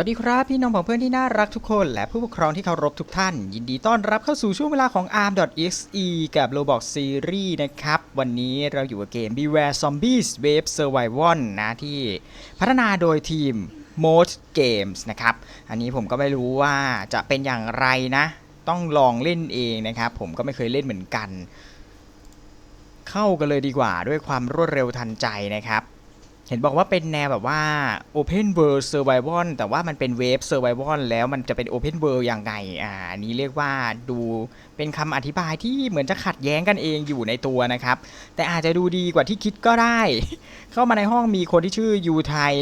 วัสดีครับ พี่น้องของเพื่อนที่น่ารักทุกคน และผู้ปกครองที่เคารพทุกท่าน ยินดีต้อนรับเข้าสู่ช่วงเวลาของ arm.exe กับ Roblox Series นะครับ วันนี้เราอยู่กับเกม Beware Zombies Wave Survival นะที่พัฒนาโดยทีม Mode Games นะครับ อันนี้ผมก็ไม่รู้ว่าจะเป็นอย่างไรนะ ต้องลองเล่นเองนะครับ ผมก็ไม่เคยเล่นเหมือนกัน เข้ากันเลยดีกว่าด้วยความรวดเร็วทันใจนะครับ เห็นบอกว่าเป็นแนวแบบว่า Open World Survival แต่ว่ามันเป็น Wave Survival แล้วมันจะเป็น Open World อยังไงอ่านี้เรียกว่าดูเป็นคำอธิบายที่เหมือนจะขัดแย้งกันเองอยู่ในตัวนะครับ แต่อาจจะดูดีกว่าที่คิดก็ได้ เข้ามาในห้องมีคนที่ชื่อยูไทย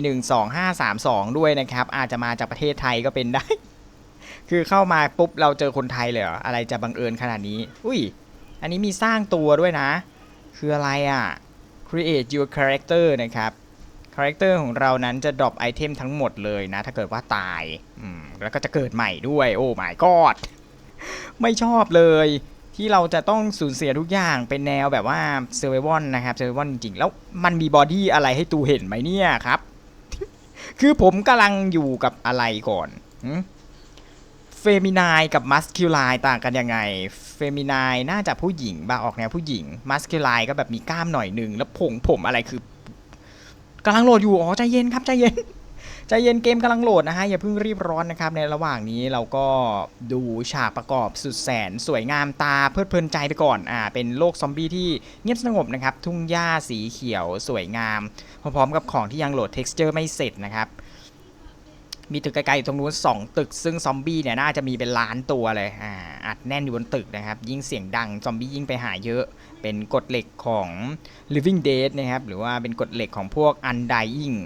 12532 ด้วยนะครับ อาจจะมาจากประเทศไทยก็เป็นได้ คือเข้ามาปุ๊บเราเจอคนไทยเลยเหรออะไรจะบังเอิญขนาดนี้ อุ้ย อันนี้มีสร้างตัวด้วยนะ คืออะไรอะ create your character นะครับ คาแรคเตอร์ของเรานั้นจะดรอปไอเทมทั้งหมดเลยนะ ถ้าเกิดว่าตาย อืม แล้วก็จะเกิดใหม่ด้วย โอ้ my god ไม่ชอบเลย ที่เราจะต้องสูญเสียทุกอย่างเป็นแนวแบบว่าเซอร์ไววอนนะครับเซอร์ไววอนจริงๆแล้วมันมีบอดี้อะไรให้ตูเห็นไหมเนี่ยครับ คือผมกำลังอยู่กับอะไรก่อนเฟมินายกับมัสคิวไลต่างกันยังไง เฟมินายน่าจะผู้หญิงบ้าออกแนวผู้หญิง มัสคิวไลก็แบบมีกล้ามหน่อยหนึ่งแล้วผงผมอะไรคือ กำลังโหลดอยู่อ๋อใจเย็นครับใจเย็นใจเย็นเกมกำลังโหลดนะฮะอย่าเพิ่งรีบร้อนนะครับในระหว่างนี้เราก็ดูฉากประกอบสุดแสน สวยงามตาเพลิดเพลินใจไปก่อนอ่าเป็นโลกซอมบี้ที่เงียบสงบนะครับทุ่งหญ้าสีเขียวสวยงาม พร้อมๆกับของที่ยังโหลด texture ไม่เสร็จนะครับมีตึกไกลๆตรงนู้น2ตึก ซึ่งซอมบี้เนี่ยน่าจะมีเป็นล้านตัวเลยอ่าอัดแน่นอยู่บนตึกนะครับยิ่งเสียงดังซอมบี้ยิ่งไปหาเยอะ เป็นกฎเหล็กของ Living Dead นะครับหรือว่าเป็นกฎเหล็กของพวก Undying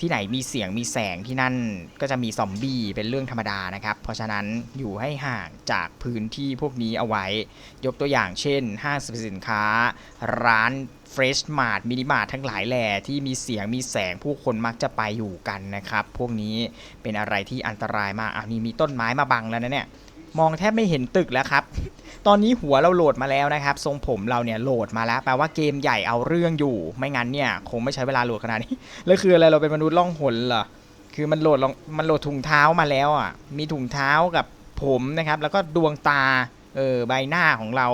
ที่ไหนมีเสียงมีแสงที่นั่นก็จะมีซอมบี้เป็นเรื่องธรรมดานะครับ เพราะฉะนั้นอยู่ให้ห่างจากพื้นที่พวกนี้เอาไว้ ยกตัวอย่างเช่น ห้างสรรพสินค้า ร้าน Fresh Mart Mini Mart ทั้งหลายแหล่ที่มีเสียงมีแสงผู้คนมักจะไปอยู่กันนะครับ พวกนี้เป็นอะไรที่อันตรายมากอะนี่มีต้นไม้มาบังแล้วนะเนี่ย มองแทบไม่เห็นตึกแล้วครับ ตอนนี้หัวเราโหลดมาแล้วนะครับ ทรงผมเราเนี่ยโหลดมาแล้ว แปลว่าเกมใหญ่เอาเรื่องอยู่ ไม่งั้นเนี่ยคงไม่ใช้เวลาโหลดขนาดนี้ แล้วคืออะไรเราเป็นมนุษย์ล่องหนเหรอ คือมันโหลดลมันโหลดถุงเท้ามาแล้วอะ มีถุงเท้ากับผมนะครับ แล้วก็ดวงตา เออใบหน้าของเรา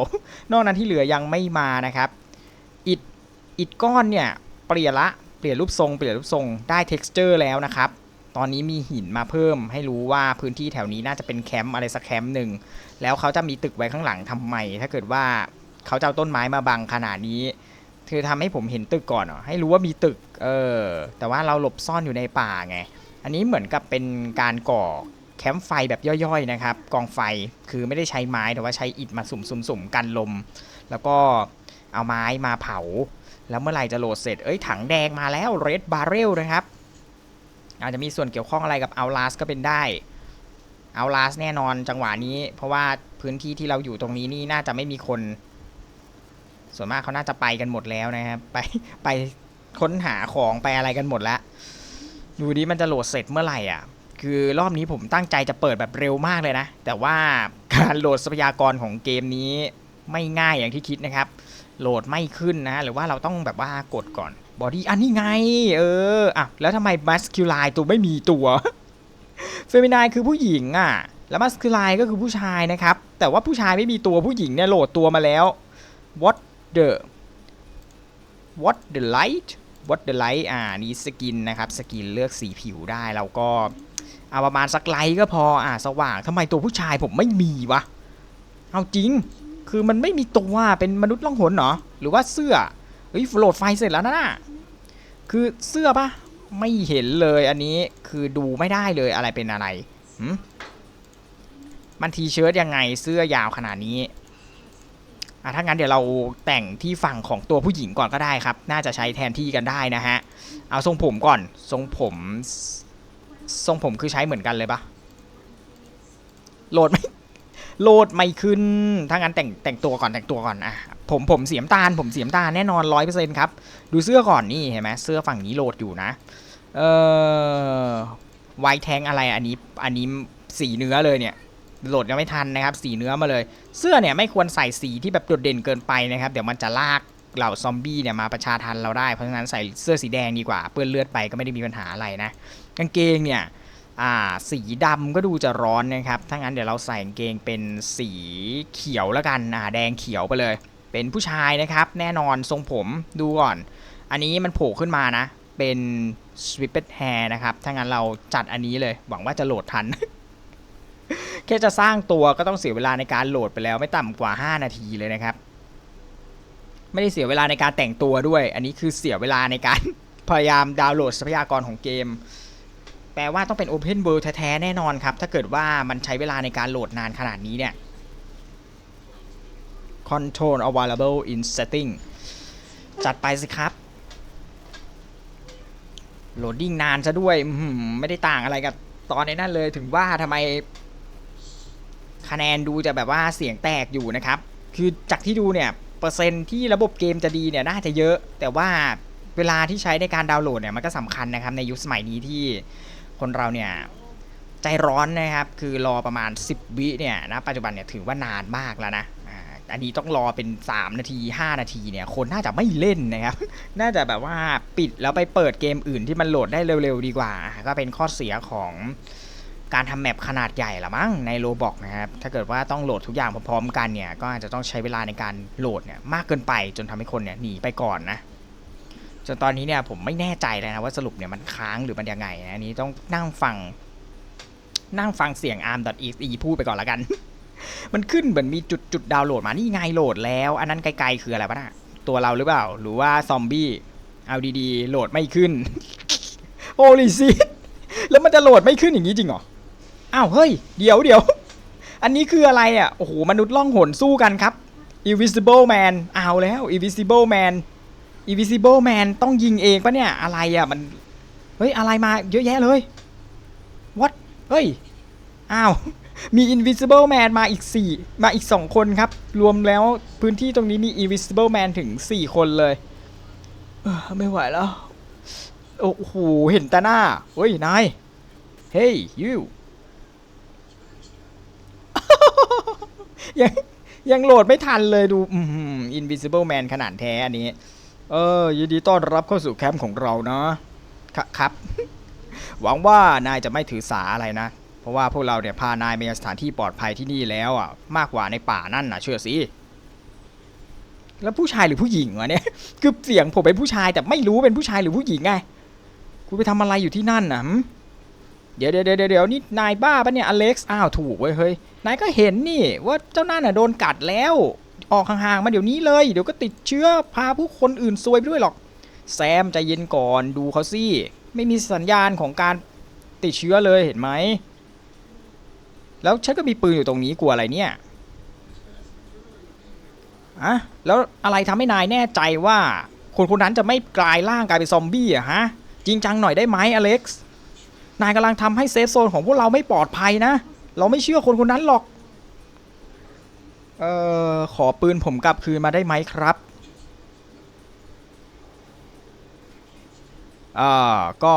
นอกนั้นที่เหลือยังไม่มานะครับ อิดอิดก้อนเนี่ยเปลี่ยนละ เปลี่ยนรูปทรง เปลี่ยนรูปทรง ได้ texture แล้วนะครับตอนนี้มีหินมาเพิ่มให้รู้ว่าพื้นที่แถวนี้น่าจะเป็นแคมป์อะไรสักแคมป์หนึ่ง แล้วเขาจะมีตึกไว้ข้างหลังทำไม ถ้าเกิดว่าเขาจะเอาต้นไม้มาบังขนาดนี้คือทำให้ผมเห็นตึกก่อนเหรอให้รู้ว่ามีตึก เออ แต่ว่าเราหลบซ่อนอยู่ในป่าไง อันนี้เหมือนกับเป็นการก่อแคมป์ไฟแบบย่อยๆนะครับ กองไฟ คือไม่ได้ใช้ไม้แต่ว่าใช้อิฐมาสุ่มๆๆกันลม แล้วก็เอาไม้มาเผา แล้วเมื่อไหร่จะโหลดเสร็จ เอ้ยถังแดงมาแล้ว Red Barrel นะครับ อาจจะมีส่วนเกี่ยวข้องอะไรกับ Outlast ก็เป็นได้ Outlast แน่นอนจังหวะนี้ เพราะว่าพื้นที่ที่เราอยู่ตรงนี้นี่น่าจะไม่มีคน ส่วนมากเขาน่าจะไปกันหมดแล้วนะครับ ไปไปค้นหาของไปอะไรกันหมดแล้วดูดิมันจะโหลดเสร็จเมื่อไหร่อะ คือรอบนี้ผมตั้งใจจะเปิดแบบเร็วมากเลยนะ แต่ว่าการโหลดทรัพยากรของเกมนี้ไม่ง่ายอย่างที่คิดนะครับ โหลดไม่ขึ้นนะ หรือว่าเราต้องแบบว่ากดก่อนบอดี้อันนี้ไง เอออะแล้วทำไมมัสคิวไลตัวไม่มีตัว เฟมินายคือผู้หญิงอะ แล้วมัสคิวไลก็คือผู้ชายนะครับ แต่ว่าผู้ชายไม่มีตัวผู้หญิงเนี่ยโหลดตัวมาแล้ว what the what the light what the light อ่านี่สกินนะครับสกินเลือกสีผิวได้เราก็เอาประมาณสักไลท์ก็พออ่าสว่างทำไมตัวผู้ชายผมไม่มีวะเอาจริง คือมันไม่มีตัวเป็นมนุษย์ล่องหนเหรอหรือว่าเสื้อเฮ้ยโหลดไฟเสร็จแล้วนะน่ะคือเสื้อปะ ไม่เห็นเลยอันนี้คือดูไม่ได้เลยอะไรเป็นอะไรหืมมันทีเชิ้ตยังไงเสื้อยาวขนาดนี้อะถ้างั้นเดี๋ยวเราแต่งที่ฝั่งของตัวผู้หญิงก่อนก็ได้ครับ น่าจะใช้แทนที่กันได้นะฮะ เอาทรงผมก่อน ทรงผม ทรงผมคือใช้เหมือนกันเลยปะโหลดไม่โหลดไม่ขึ้น ถ้างั้นแต่งแต่งตัวก่อนแต่งตัวก่อนอะ ผมผมเสียมตาลผมเสียมตาลแน่นอนร้อยเปอร์เซ็นต์ครับดูเสื้อก่อนนี่เห็นไหมเสื้อฝั่งนี้โหลดอยู่นะเอ่อไวท์แทงอะไรอันนี้อันนี้สีเนื้อเลยเนี่ยโหลดยังไม่ทันนะครับ สีเนื้อมาเลย เสื้อเนี่ยไม่ควรใส่สีที่แบบโดดเด่นเกินไปนะครับ เดี๋ยวมันจะลากเหล่าซอมบี้เนี่ยมาประชาทันเราได้เพราะฉะนั้นใส่เสื้อสีแดงดีกว่าเปื้อนเลือดไปก็ไม่ได้มีปัญหาอะไรนะกางเกงเนี่ยอ่าสีดำก็ดูจะร้อนนะครับ ถ้างั้นเดี๋ยวเราใส่กางเกงเป็นสีเขียวแล้วกันอ่าแดงเขียวไปเลย เป็นผู้ชายนะครับ แน่นอนทรงผมดูก่อน อันนี้มันโผล่ขึ้นมานะ เป็น sweeped hair นะครับ ถ้างั้นเราจัดอันนี้เลย หวังว่าจะโหลดทัน แค่จะสร้างตัวก็ต้องเสียเวลาในการโหลดไปแล้วไม่ต่ำกว่า 5 นาทีเลยนะครับ ไม่ได้เสียเวลาในการแต่งตัวด้วย อันนี้คือเสียเวลาในการ พยายามดาวน์โหลดทรัพยากรของเกม แปลว่าต้องเป็น Open World แท้ๆแน่นอนครับ ถ้าเกิดว่ามันใช้เวลาในการโหลดนานขนาดนี้เนี่ย Control available in setting จัดไปสิครับ โหลดดิ้งนานซะด้วยไม่ได้ต่างอะไรกับตอนในนั้นเลยถึงว่าทำไม คะแนนดูจะแบบว่าเสียงแตกอยู่นะครับ คือจากที่ดูเนี่ยเปอร์เซ็นต์ที่ระบบเกมจะดีเนี่ยน่าจะเยอะ แต่ว่าเวลาที่ใช้ในการดาวน์โหลดเนี่ยมันก็สำคัญนะครับในยุคสมัยนี้ที่คนเราเนี่ยใจร้อนนะครับ คือรอประมาณ 10 วิเนี่ยนะปัจจุบันเนี่ยถือว่านานมากแล้วนะ อันนี้ต้องรอเป็น 3 นาที 5 นาทีเนี่ย คนน่าจะไม่เล่นนะครับ น่าจะแบบว่าปิดแล้วไปเปิดเกมอื่นที่มันโหลดได้เร็วๆดีกว่า ก็เป็นข้อเสียของการทำแมปขนาดใหญ่ละมั้งในโลบอกนะครับ ถ้าเกิดว่าต้องโหลดทุกอย่างพร้อมๆกันเนี่ย ก็อาจจะต้องใช้เวลาในการโหลดเนี่ยมากเกินไปจนทำให้คนเนี่ยหนีไปก่อนนะจนตอนนี้เนี่ยผมไม่แน่ใจเลยนะว่าสรุปเนี่ยมันค้างหรือมันยังไงนะอันนี้ต้องนั่งฟัง นั่งฟังเสียง arm.exe พูดไปก่อนละกัน มันขึ้นเหมือนมีจุดจุดดาวน์โหลดมา นี่ไงโหลดแล้ว อันนั้นไกลๆคืออะไรวะน่ะตัวเราหรือเปล่า หรือว่าซอมบี้ เอาดีๆ โหลดไม่ขึ้น โอลิซิแล้วมันจะโหลดไม่ขึ้นอย่างนี้จริงเหรอ อ้าว เฮ้ย เดี๋ยวเดี๋ยว อันนี้คืออะไรอะ โอ้โห มนุษย์ล่องหนสู้กันครับ Invisible Man เอาแล้ว Invisible Man Invisible Man ต้องยิงเองปะเนี่ย อะไรอะ มัน เฮ้ย อะไรมาเยอะแยะเลย What เฮ้ย อ้าว มี Invisible Man มาอีก 4 มาอีก 2 คนครับ รวมแล้วพื้นที่ตรงนี้มี Invisible Man ถึง 4 คนเลย เออไม่ไหวแล้ว โอ้โห เห็นแต่หน้า เฮ้ย นาย เฮ้ย you ยังยังโหลดไม่ทันเลยดูอืม Invisible Man ขนาดแท้อันนี้ เออ ยินดีต้อนรับเข้าสู่แคมป์ของเรานะคครับ หวังว่านายจะไม่ถือสาอะไรนะ เพราะว่าพวกเราเนี่ยพานายมายังสถานที่ปลอดภัยที่นี่แล้วอะมากกว่าในป่านั่นนะเชื่อสิแล้วผู้ชายหรือผู้หญิงวะเนี่ยคือเสียงผมเป็นผู้ชายแต่ไม่รู้เป็นผู้ชายหรือผู้หญิงไงคุณไปทำอะไรอยู่ที่นั่นน่ะเดี๋ยวเดี๋ยวเดี๋ยวเดี๋ยวนี่นายบ้าปะเนี่ยอเล็กซ์อ้าวถูกเว้ยเฮ้ยนายก็เห็นนี่ว่าเจ้านั่นน่ะโดนกัดแล้ว ออกห่างๆมาเดี๋ยวนี้เลยเดี๋ยวก็ติดเชื้อพาผู้คนอื่นซวยไปด้วยหรอก แซมใจเย็นก่อนดูเขาสิไม่มีสัญญาณของการติดเชื้อเลยเห็นไหม แล้วฉันก็มีปืนอยู่ตรงนี้กลัวอะไรเนี่ยอะแล้วอะไรทำให้นายแน่ใจว่า คนคนนั้นจะไม่กลายร่างกลายเป็นซอมบี้อะฮะ จริงจังหน่อยได้ไหมอเล็กซ์ นายกำลังทำให้เซฟโซนของพวกเราไม่ปลอดภัยนะ เราไม่เชื่อคนคนนั้นหรอก เอ่อ ขอปืนผมกลับคืนมาได้ไหมครับอ่าก็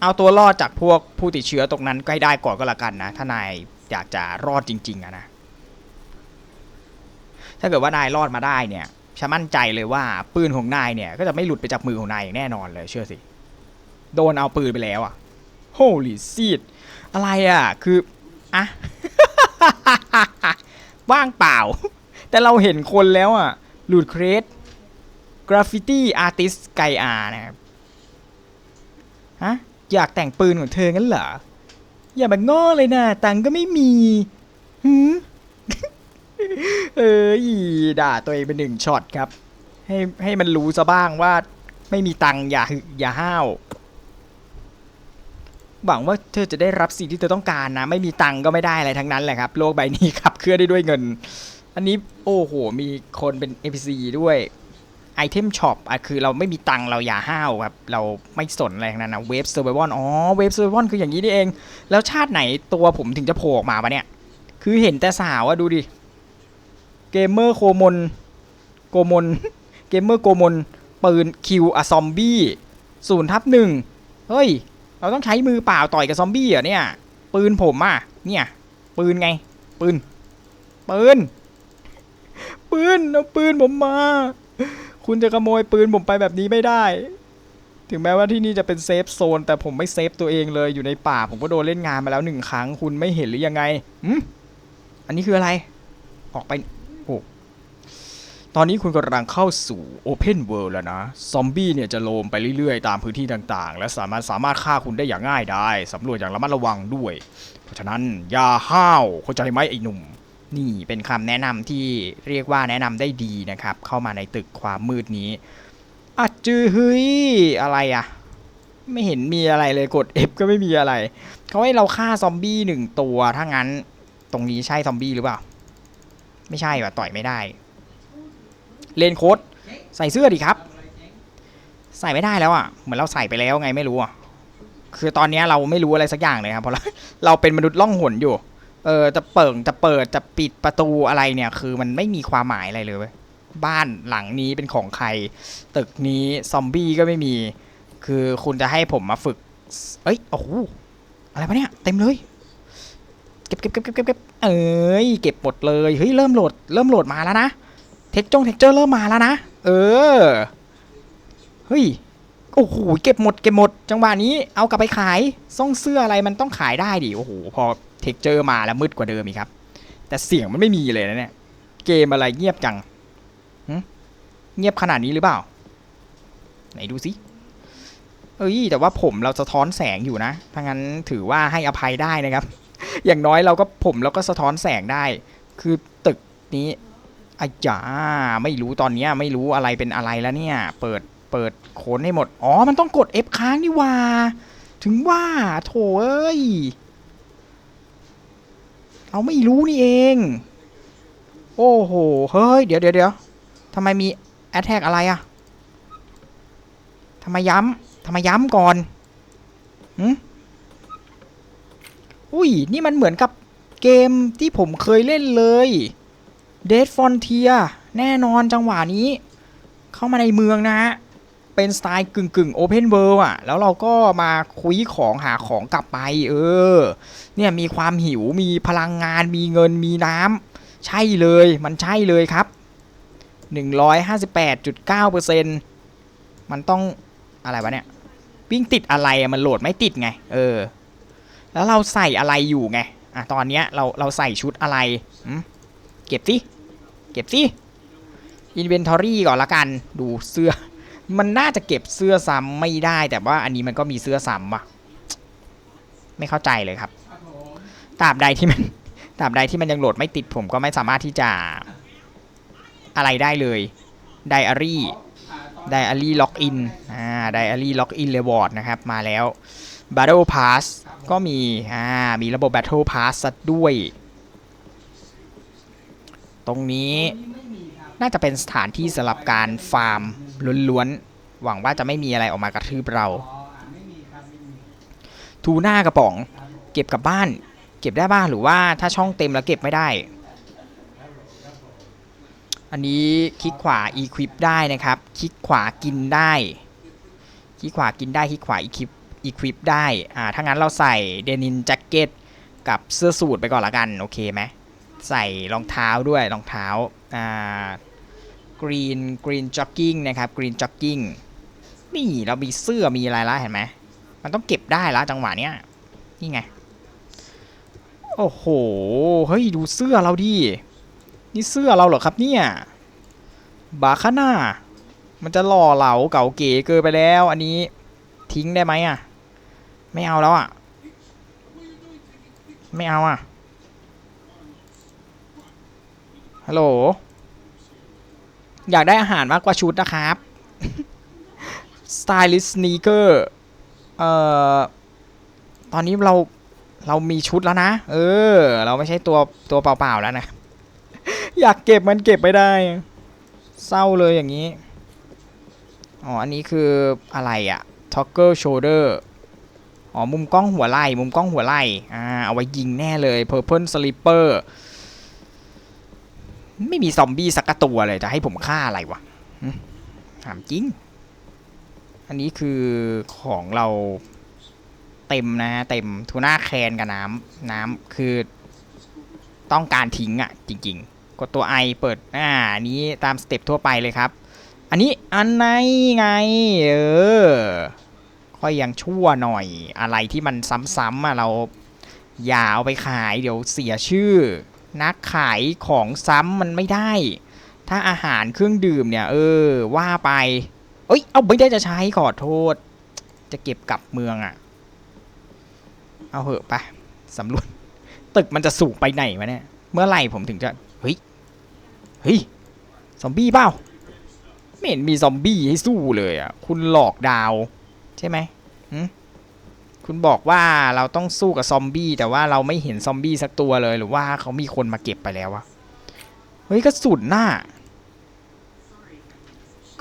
เอาตัวรอดจากพวกผู้ติดเชื้อตรงนั้นใกล้ได้ก่อนก็แล้วกันนะ ถ้านายอยากจะรอดจริง ๆอะนะ ถ้าเกิดว่านายรอดมาได้เนี่ยฉันมั่นใจเลยว่าปืนของนายเนี่ย ก็จะไม่หลุดไปจากมือของนายอย่างแน่นอนเลยเชื่อสิ โดนเอาปืนไปแล้วอะ Holy shit อะไรอะคืออะว่างเปล่า แต่เราเห็นคนแล้วอะหลุดเครสกราฟฟิตี้อาร์ติสไกอานะครับ ฮะ อยากแต่งปืนของเธองั้นเหรอ อย่ามาง้อเลยนะ ตังก็ไม่มีหืมเอ้ยด่าตัวเองเป็นหนึ่งช็อตครับ ให้ให้มันรู้ซะบ้างว่า ไม่มีตังอย่าหึอย่าห้าวหวังว่าเธอจะได้รับสิ่งที่เธอต้องการนะ ไม่มีตังก็ไม่ได้อะไรทั้งนั้นแหละครับ โลกใบนี้ขับเคลื่อนได้ด้วยเงิน อันนี้โอ้โห มีคนเป็น NPC ด้วย ไอเทมช็อปอะคือเราไม่มีตังเราอย่าห้าวครับเราไม่สนอะไรทั้งนั้นนะเวฟเซอร์ไวอนอ๋อเวฟเซอร์ไวอนคืออย่างนี้นี่เอง แล้วชาติไหนตัวผมถึงจะโผล่ออกมาปะเนี่ย คือเห็นแต่สาวอะดูดิเกมเมอร์โคมนโกมนเกมเมอร์โกมนปืนคิวอะซอมบี้ศูนย์ทับหนึ่งเฮ้ย เราต้องใช้มือเปล่าต่อยกับซอมบี้เหรอเนี่ย ปืนผมอะเนี่ย ปืนไง ปืน ปืน ปืน เอาปืนผมมา คุณจะขโมยปืนผมไปแบบนี้ไม่ได้ ถึงแม้ว่าที่นี่จะเป็นเซฟโซน แต่ผมไม่เซฟตัวเองเลยอยู่ในป่า ผมก็โดนเล่นงานมาแล้วหนึ่งครั้ง คุณไม่เห็นหรือยังไงหืมอันนี้คืออะไร ออกไปโอ้ตอนนี้คุณกำลังเข้าสู่ Open World แล้วนะ ซอมบี้เนี่ยจะโลมไปเรื่อยๆ ตามพื้นที่ต่างๆ และสามารถสามารถฆ่าคุณได้อย่างง่ายได้สำรวจอย่างระมัดระวังด้วย เพราะฉะนั้นอย่าห้าวเข้าใจไหมไอ้หนุ่ม นี่เป็นคำแนะนำที่เรียกว่าแนะนำได้ดีนะครับ เข้ามาในตึกความมืดนี้อัดจือเฮ้ยอะไรอะไม่เห็นมีอะไรเลยกด F ก็ไม่มีอะไรเขาให้เราฆ่าซอมบี้หนึ่งตัวถ้างั้นตรงนี้ใช่ซอมบี้หรือเปล่า ไม่ใช่ว่ะต่อยไม่ได้ เลนโค้ดใส่เสื้อดิครับ ใส่ไม่ได้แล้วอะเหมือนเราใส่ไปแล้วไงไม่รู้อะคือตอนนี้เราไม่รู้อะไรสักอย่างเลยครับเพราะเราเป็นมนุษย์ล่องหนอยู่ เออจะเปิดจะเปิดจะปิดประตูอะไรเนี่ย คือมันไม่มีความหมายอะไรเลยบ้านหลังนี้เป็นของใคร ตึกนี้ซอมบี้ก็ไม่มี คือคุณจะให้ผมมาฝึก เอ้ยโอ้โหอะไรวะเนี่ยเต็มเลยเก็บเก็บเก็บเก็บเก็บเก็บเอ้ยเก็บหมดเลยเฮ้ยเริ่มโหลดเริ่มโหลดมาแล้วนะเทคจงเทคเจอร์เริ่มมาแล้วนะเออเฮ้ย โอ้โหเก็บหมดเก็บหมด จังหวะนี้เอากลับไปขายซ่องเสื้ออะไรมันต้องขายได้ดิโอ้โหพอเทคเจอร์มาแล้วมืดกว่าเดิมอีกครับ แต่เสียงมันไม่มีเลยนะเนี่ยเกมอะไรเงียบจังเงียบขนาดนี้หรือเปล่า ไหนดูสิเอ้ยแต่ว่าผมเราสะท้อนแสงอยู่นะถ้างั้นถือว่าให้อภัยได้นะครับ อย่างน้อยเราก็ผมเราก็สะท้อนแสงได้ คือตึกนี้อาจาไม่รู้ตอนนี้ไม่รู้อะไรเป็นอะไรแล้วเนี่ย เปิด เปิดโค้นให้หมด อ๋อ มันต้องกด F ค้างนี่ว่า ถึงว่า โถเอ้ย เราไม่รู้นี่เอง โอ้โห เฮ้ย เดี๋ยวเดี๋ยวเดี๋ยวทำไมมีแอ t แทกอะไรอะทำไมย้ำทำไมย้ำก่อนหืมอุ้ย นี่มันเหมือนกับเกมที่ผมเคยเล่นเลย Dead Frontier แน่นอนจังหวะนี้ เข้ามาในเมืองนะฮะ เป็นสไตล์กึ่งกึ่งโอเพนเวิลด์อะ แล้วเราก็มาคุยของหาของกลับไป เออ เนี่ยมีความหิวมีพลังงานมีเงินมีน้ำใช่เลยมันใช่เลยครับ 158.9%มันต้องอะไรวะเนี่ย วิ่งติดอะไรมันโหลดไม่ติดไง เออ แล้วเราใส่อะไรอยู่ไงอะตอนเนี้ยเราเราใส่ชุดอะไรหืมเก็บสิเก็บสิอินเวนทอรี่ก่อนละกัน ดูเสื้อ มันน่าจะเก็บเสื้อซ้ำไม่ได้ แต่ว่าอันนี้มันก็มีเสื้อซ้ำวะไม่เข้าใจเลยครับตราบใดที่มันตราบใดที่มันยังโหลดไม่ติดผมก็ไม่สามารถที่จะอะไรได้เลยไดอารี่ไดอารี่ล็อกอินอ่าไดอารี่ล็อกอินเรวอร์ดนะครับ มาแล้ว Battle Pass ก็มีอ่ามีระบบ Battle Pass ซะด้วย ตรงนี้น่าจะเป็นสถานที่สำหรับการฟาร์ม ล้วนๆ หวังว่าจะไม่มีอะไรออกมากระทืบเราทูหน้ากระป๋อง เก็บกลับบ้าน เก็บได้บ้างหรือว่าถ้าช่องเต็มแล้วเก็บไม่ได้ อันนี้คลิกขวา equip ได้นะครับ คลิกขวากินได้ คลิกขวากินได้ คลิกขวา equip equip ได้ อ่า ถ้างั้นเราใส่เดนินแจ็คเก็ตกับเสื้อสูทไปก่อนละกัน โอเคไหมใส่รองเท้าด้วยรองเท้า อ่า กรีนกรีนจ็อกกิ้งนะครับกรีนจ็อกกิ้งนี่เรามีเสื้อมีอะไรแล้วเห็นไหมมันต้องเก็บได้แล้วจังหวะเนี้ยนี่ไง โอ้โห เฮ้ย ดูเสื้อเราดิ นี่เสื้อเราเหรอครับเนี่ย บาคาน่า มันจะหล่อเหลาเก๋าเก๋เกินไปแล้ว อันนี้ทิ้งได้ไหมอะ ไม่เอาแล้วอะ ไม่เอาอะ ฮัลโหล อยากได้อาหารมากกว่าชุดนะครับ Stylist Sneaker เอ่อ ตอนนี้เรา เรามีชุดแล้วนะ เออ เราไม่ใช่ตัวตัวเปล่าๆแล้วนะ อยากเก็บมันเก็บไม่ได้ เศร้าเลยอย่างนี้ อ๋อ อันนี้คืออะไรอะ Toggle Shoulder อ๋อ มุมกล้องหัวไหล่ มุมกล้องหัวไหล่ อ่า เอาไว้ยิงแน่เลย Purple Sleeper ไม่มีซอมบี้สักตัวเลยจะให้ผมฆ่าอะไรวะถามจริง อันนี้คือของเราเต็มนะ เต็มทูน่าแคนกับน้ำน้ำคือต้องการทิ้งอะ่ะ จริง ๆ กดตัว I เปิดอ่านนี้ตามสเต็ปทั่วไปเลยครับ อันนี้อันไหนไง เออค่อยยังชั่วหน่อยอะไรที่มันซ้ำๆอะเราอย่าเอาไปขายเดี๋ยวเสียชื่อ นักขายของซ้ำมันไม่ได้ ถ้าอาหารเครื่องดื่มเนี่ยเออว่าไป เอ้ยเอาไม่ได้จะใช้ขอโทษ จะเก็บกลับเมืองอะ่ะ เอาเหอะไปสำรวจตึกมันจะสูงไปไหนวะเนี่ย เมื่อไหร่ผมถึงจะเฮ้ยเฮ้ยซอมบี้เปล่าไม่เห็นมีซอมบี้ให้สู้เลยอะ คุณหลอกดาว ใช่ไหมหืม คุณบอกว่าเราต้องสู้กับซอมบี้แต่ว่าเราไม่เห็นซอมบี้สักตัวเลยหรือว่าเขามีคนมาเก็บไปแล้ววะเฮ้ยกระสุนหน่ะ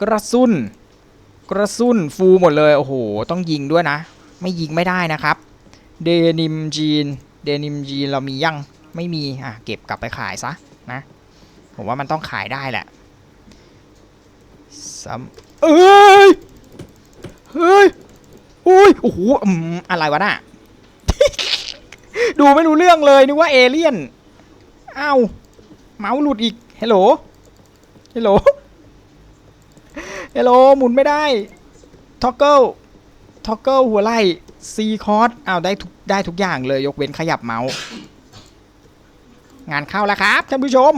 กระสุนกระสุนฟูหมดเลยโอ้โหต้องยิงด้วยนะ ไม่ยิงไม่ได้นะครับ เดนิมจีน เดนิมจีนเรามียังไม่มีอะเก็บกลับไปขายซะนะผมว่ามันต้องขายได้แหละซ้ำเอ้ยเฮ้ย อุ้ยโอ้โหอืมอะไรวะน่ะ ดูไม่รู้เรื่องเลยนึกว่าเอเลี่ยนอ้าวเมาส์หลุดอีกเฮลโหลเฮลโหลเฮลโหลหมุนไม่ได้ท็อกเกิลท็อกเกิลหัวไล่ซีคอร์สอ้าวได้ทุกได้ทุกอย่างเลยยกเว้นขยับเมาส์ งานเข้าแล้วครับท่านผู้ชม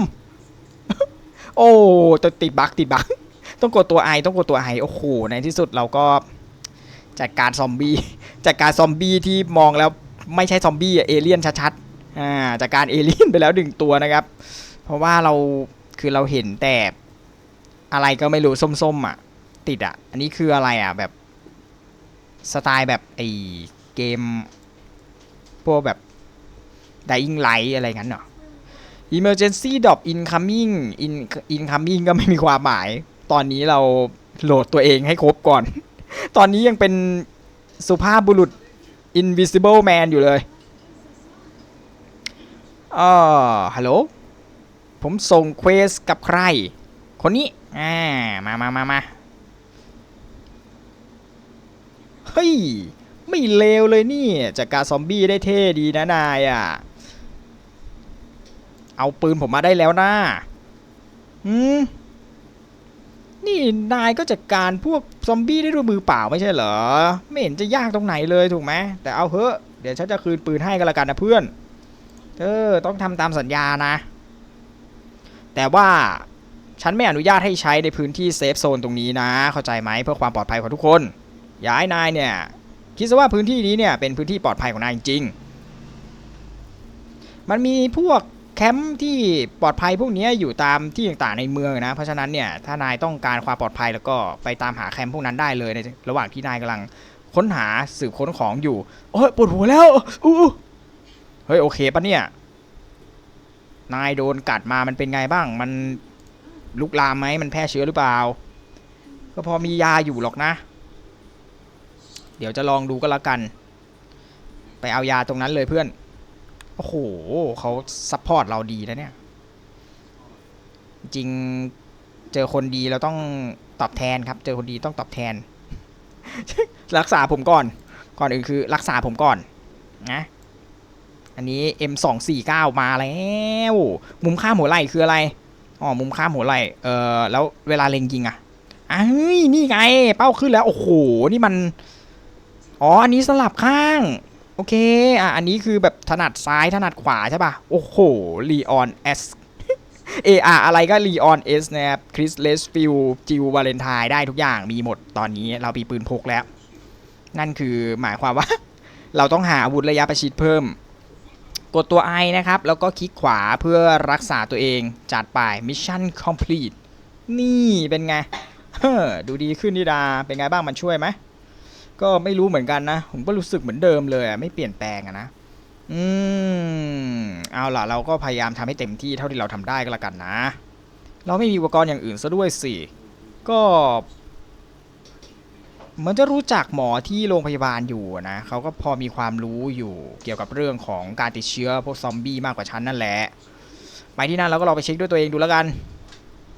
โอ้ติดบักติดบักต้องกดตัวไอต้องกดตัวไอโอ้โหในที่สุดเราก็ จัดการซอมบี้จัดการซอมบี้ที่มองแล้วไม่ใช่ซอมบี้อะเอเลี่ยนชัดๆอ่าจัดการเอเลี่ยนไปแล้วหนึ่งตัวนะครับ เพราะว่าเราคือเราเห็นแต่อะไรก็ไม่รู้ส้มๆอะ ติดอะ อันนี้คืออะไรอะแบบสไตล์แบบไอเกม พวกแบบ Dying Light อะไรงั้นเหรอ Emergency Drop Incoming In Incoming ก็ไม่มีความหมาย ตอนนี้เราโหลดตัวเองให้ครบก่อน ตอนนี้ยังเป็นสุภาพบุรุษ Invisible Man อยู่เลยอ่าฮัลโหล ผมส่งเควสกับใคร คนนี้ อ่า มามามามาเฮ้ย ไม่เลวเลยนี่ จากการซอมบี้ได้เท่ดีนะนายอะ เอาปืนผมมาได้แล้วนะอืม นี่นายก็จัดการพวกซอมบี้ได้ด้วยมือเปล่าไม่ใช่เหรอ ไม่เห็นจะยากตรงไหนเลยถูกไหมแต่เอาเถอะเดี๋ยวฉันจะคืนปืนให้กันละกันนะเพื่อน เออต้องทำตามสัญญานะ แต่ว่าฉันไม่อนุญาตให้ใช้ในพื้นที่เซฟโซนตรงนี้นะ เข้าใจไหมเพื่อความปลอดภัยของทุกคนย่าให้นายเนี่ย คิดซะว่าพื้นที่นี้เนี่ยเป็นพื้นที่ปลอดภัยของนายจริง มันมีพวก แคมป์ที่ปลอดภัยพวกนี้อยู่ตามที่ต่างๆในเมืองนะ เพราะฉะนั้นเนี่ยถ้านายต้องการความปลอดภัยแล้วก็ไปตามหาแคมป์พวกนั้นได้เลยในระหว่างที่นายกำลังค้นหาสืบค้นของอยู่โอ้ยปวดหัวแล้วอู้เฮ้ยโอเคปะเนี่ยนายโดนกัดมามันเป็นไงบ้าง มันลุกลามไหมมันแพร่เชื้อหรือเปล่า ก็พอมียาอยู่หรอกนะ เดี๋ยวจะลองดูก็แล้วกัน ไปเอายาตรงนั้นเลยเพื่อน โอ้โหเขาซัพพอร์ตเราดีนะเนี่ย จริงเจอคนดีเราต้องตอบแทนครับ เจอคนดีต้องตอบแทน รักษาผมก่อน ก่อนอื่นคือ รักษาผมก่อนนะอันนี้ M249 มาแล้วมุมข้ามหัวไหล่คืออะไรอ๋อมุมข้ามหัวไหล่เออแล้วเวลาเล็งยิงอะอ้ยนี่ไง เป้าขึ้นแล้ว โอ้โห นี่มัน อ๋อ อันนี้สลับข้าง โอเค อะ อันนี้คือแบบถนัดซ้ายถนัดขวาใช่ป่ะ โอ้โหลีออนเอสเออาอะไรก็ลีออนเอสนะครับ คริสเลสฟิลจิววาเลนไทน์ได้ทุกอย่างมีหมดตอนนี้เรามีปืนพกแล้ว นั่นคือหมายความว่า เราต้องหาอาวุธระยะประชิดเพิ่ม กดตัว I นะครับ แล้วก็คลิกขวาเพื่อรักษาตัวเอง จัดไป Mission Complete นี่เป็นไงเฮ้อดูดีขึ้นนิดา เป็นไงบ้างมันช่วยไหม ก็ไม่รู้เหมือนกันนะ ผมก็รู้สึกเหมือนเดิมเลยไม่เปลี่ยนแปลงอะนะ อืม เอาล่ะ เราก็พยายามทำให้เต็มที่เท่าที่เราทำได้ก็แล้วกันนะ เราไม่มีอุปกรณ์อย่างอื่นซะด้วยสิ ก็เหมือนจะรู้จักหมอที่โรงพยาบาลอยู่นะเขาก็พอมีความรู้อยู่เกี่ยวกับเรื่องของการติดเชื้อพวกซอมบี้มากกว่าฉันนั่นแหละ ไปที่นั่นเราก็ลองไปเช็คด้วยตัวเองดูแล้วกัน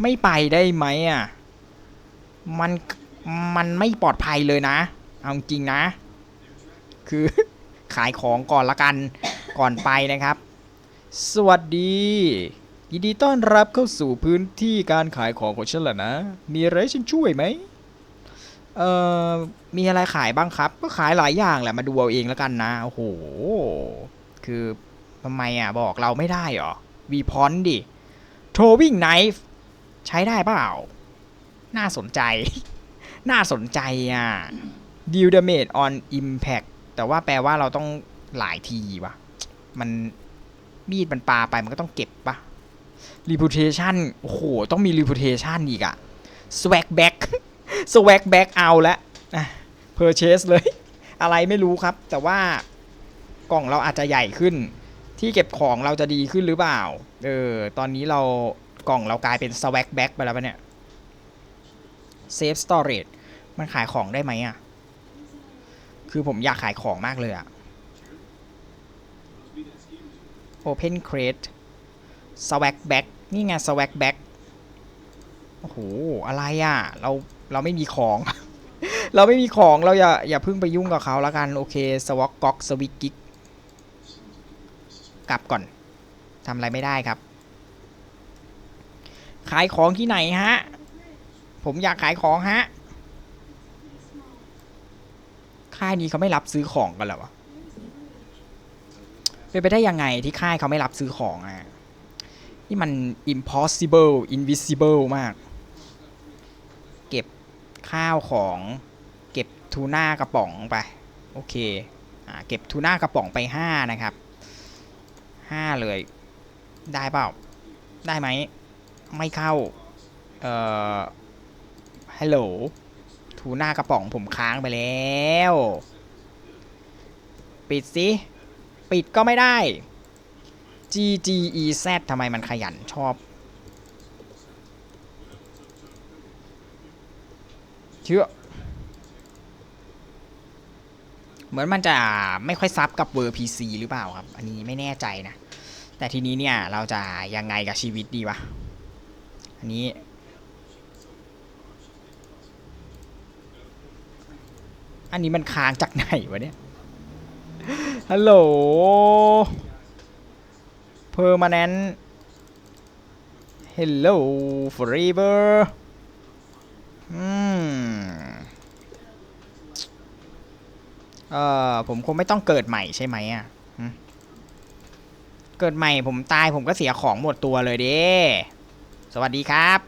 ไม่ไปได้ไหมอะ มัน มันไม่ปลอดภัยเลยนะ เอาจริงนะ คือขายของก่อนละกันก่อนไปนะครับ สวัสดี ยินดีต้อนรับเข้าสู่พื้นที่การขายของของฉันแหละนะ มีอะไรฉันช่วยไหมเอ่อมีอะไรขายบ้างครับ ก็ขายหลายอย่างแหละมาดูเอาเองแล้วกันนะโอ้โหคือทำไมอะบอกเราไม่ได้หรอวีพอนดิโทวิ่งไนฟ์ใช้ได้เปล่า น่าสนใจ น่าสนใจอะ deal damage on impact แต่ว่าแปลว่าเราต้องหลายทีวะมันมีดมันปาไปมันก็ต้องเก็บปะ reputation โอ้โห ต้องมี reputation อีกอะ swag back swag back เอาละอะ purchase เลย อะไรไม่รู้ครับ แต่ว่ากล่องเราอาจจะใหญ่ขึ้น ที่เก็บของเราจะดีขึ้นหรือเปล่า เออ ตอนนี้เรากล่องเรากลายเป็น swag back ไปแล้วปะเนี่ย safe storage มันขายของได้ไหมอะ คือผมอยากขายของมากเลยอะ Open Crate Swag Back นี่ไง Swag Back โอ้โห อะไรอะเราเราไม่มีของ เราไม่มีของเราอย่าอย่าเพิ่งไปยุ่งกับเขาล้วกัน โอเค สวอกก๊อกสวิกกิกกลับก่อนทำอะไรไม่ได้ครับ ขายของที่ไหนฮะ ผมอยากขายของฮะ ค่ายนี้เขาไม่รับซื้อของกันหรอวะเป็นไปได้ยังไงที่ค่ายเขาไม่รับซื้อของอะนี่มัน impossible invisible มาก เก็บข้าวของ เก็บทูน่ากระป๋องไป โอเคอ่าเก็บทูน่ากระป๋องไปห้านะครับห้าเลย ได้เปล่า ได้ไหม ไม่เข้า เอ่อฮัลโหล ทูน่ากระป๋องผมค้างไปแล้ว ปิดสิปิดก็ไม่ได้ G G E Z ทำไมมันขยันชอบ เชื่อ เหมือนมันจะไม่ค่อยซับกับเวอร์ PC หรือเปล่าครับ อันนี้ไม่แน่ใจนะ แต่ทีนี้เนี่ย เราจะยังไงกับชีวิตดีวะ อันนี้ อันนี้มันค้างจากไหนวะเนี่ย ฮัลโหล permanent hello forever อืมเอ่อผมคงไม่ต้องเกิดใหม่ใช่ไหมอะเกิดใหม่ผมตายผมก็เสียของหมดตัวเลยเด้สวัสดีครับ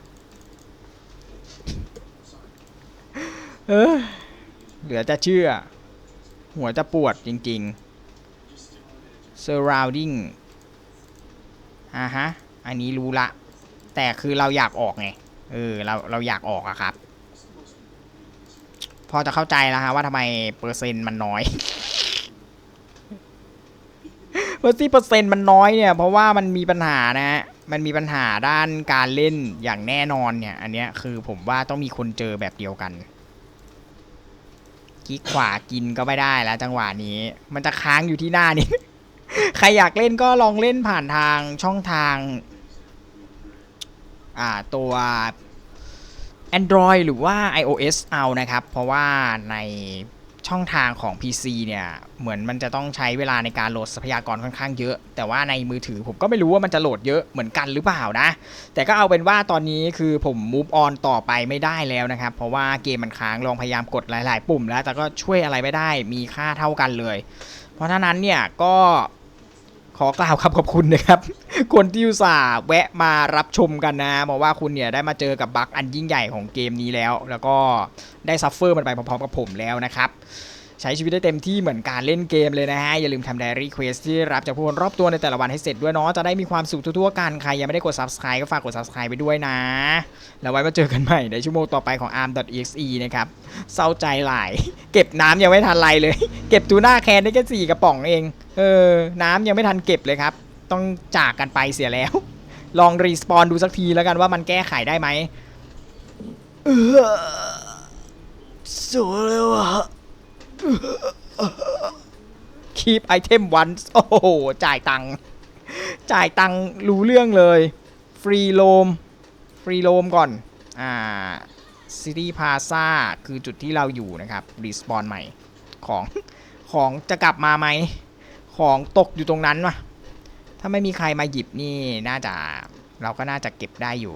เออ เหลือจะเชื่อ หัวจะปวดจริงๆ surrounding อ่าฮะ อันนี้รู้ละ แต่คือเราอยากออกไง เออ เรา เราอยากออกอะครับ พอจะเข้าใจแล้วฮะว่าทำไมเปอร์เซ็นต์มันน้อย เปอร์ที่เปอร์เซ็นต์มันน้อยเนี่ย เพราะว่ามันมีปัญหานะฮะ มันมีปัญหาด้านการเล่นอย่างแน่นอนเนี่ย อันเนี้ยคือผมว่าต้องมีคนเจอแบบเดียวกัน ลิกขวากินก็ไม่ได้แล้ว จังหวะนี้ มันจะค้างอยู่ที่หน้านี้ ใครอยากเล่นก็ลองเล่นผ่านทางช่องทาง อ่าตัว Android หรือว่า iOS เอานะครับ เพราะว่าใน ช่องทางของ PC เนี่ย เหมือนมันจะต้องใช้เวลาในการโหลดทรัพยากรค่อนข้างเยอะ แต่ว่าในมือถือผมก็ไม่รู้ว่ามันจะโหลดเยอะเหมือนกันหรือเปล่านะ แต่ก็เอาเป็นว่าตอนนี้คือผม move on ต่อไปไม่ได้แล้วนะครับ เพราะว่าเกมมันค้างลองพยายามกดหลาย ๆ ปุ่มแล้ว แต่ก็ช่วยอะไรไม่ได้มีค่าเท่ากันเลย เพราะฉะนั้นเนี่ยก็ ขอกล่าวคำขอบคุณนะครับ คนที่อุตส่าห์แวะมารับชมกันนะบอกว่าคุณเนี่ยได้มาเจอกับบั๊กอันยิ่งใหญ่ของเกมนี้แล้ว แล้วก็ได้ซัฟเฟอร์มันไปพร้อมๆกับผมแล้วนะครับ ใช้ชีวิตได้เต็มที่เหมือนการเล่นเกมเลยนะฮะ อย่าลืมทำ Diary Quest ที่รับจากผู้คนรอบตัวในแต่ละวันให้เสร็จด้วยเนาะจะได้มีความสุขทั่วๆกันใครยังไม่ได้กด Subscribe ก็ฝากกด Subscribe ไปด้วยนะ แล้วไว้มาเจอกันใหม่ในชั่วโมงต่อไปของ arm.exe นะครับเศร้าใจหลาย เก็บน้ำยังไม่ทันไรเลย เก็บตูน่าแคนได้แค่สี่กระป๋องเองเออน้ำยังไม่ทันเก็บเลยครับ ต้องจากกันไปเสียแล้ว ลองรีสปอนดูสักทีแล้วกันว่ามันแก้ไขได้ไหมเออสวยเลยว่ะ คีปไอเทมวันโอ้โห จ่ายตังค์จ่ายตังค์รู้เรื่องเลย ฟรีโลม ฟรีโลมก่อน อ่าซิตี้พาซาคือจุดที่เราอยู่นะครับรีสปอนใหม่ ของของจะกลับมาไหม ของตกอยู่ตรงนั้นวะถ้าไม่มีใครมาหยิบนี่น่าจะเราก็น่าจะเก็บได้อยู่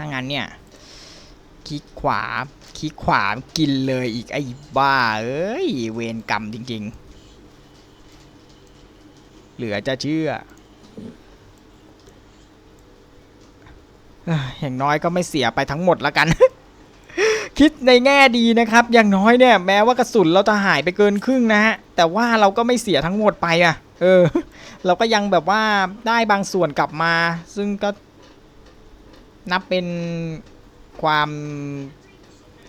ถ้างั้นเนี่ย คลิกขวา คลิกขวากินเลยอีกไอ้บ้า เอ้ย เวรกรรมจริง ๆ เหลือจะเชื่อ อยอย่างน้อยก็ไม่เสียไปทั้งหมดแล้วกัน คิดในแง่ดีนะครับ อย่างน้อยเนี่ย แม้ว่ากระสุนเราจะหายไปเกินครึ่งนะฮะ แต่ว่าเราก็ไม่เสียทั้งหมดไปอะ่ะ เออ เราก็ยังแบบว่าได้บางส่วนกลับมา ซึ่งก็ นับเป็นความ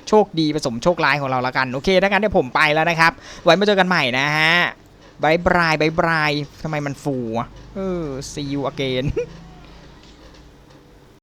โชคดีผสมโชคร้ายของเราละกัน โอเคถ้างั้นเดี๋ยวผมไปแล้วนะครับ ไว้มาเจอกันใหม่นะฮะบายบายบายบายทำไมมันฟูอะเออ see you again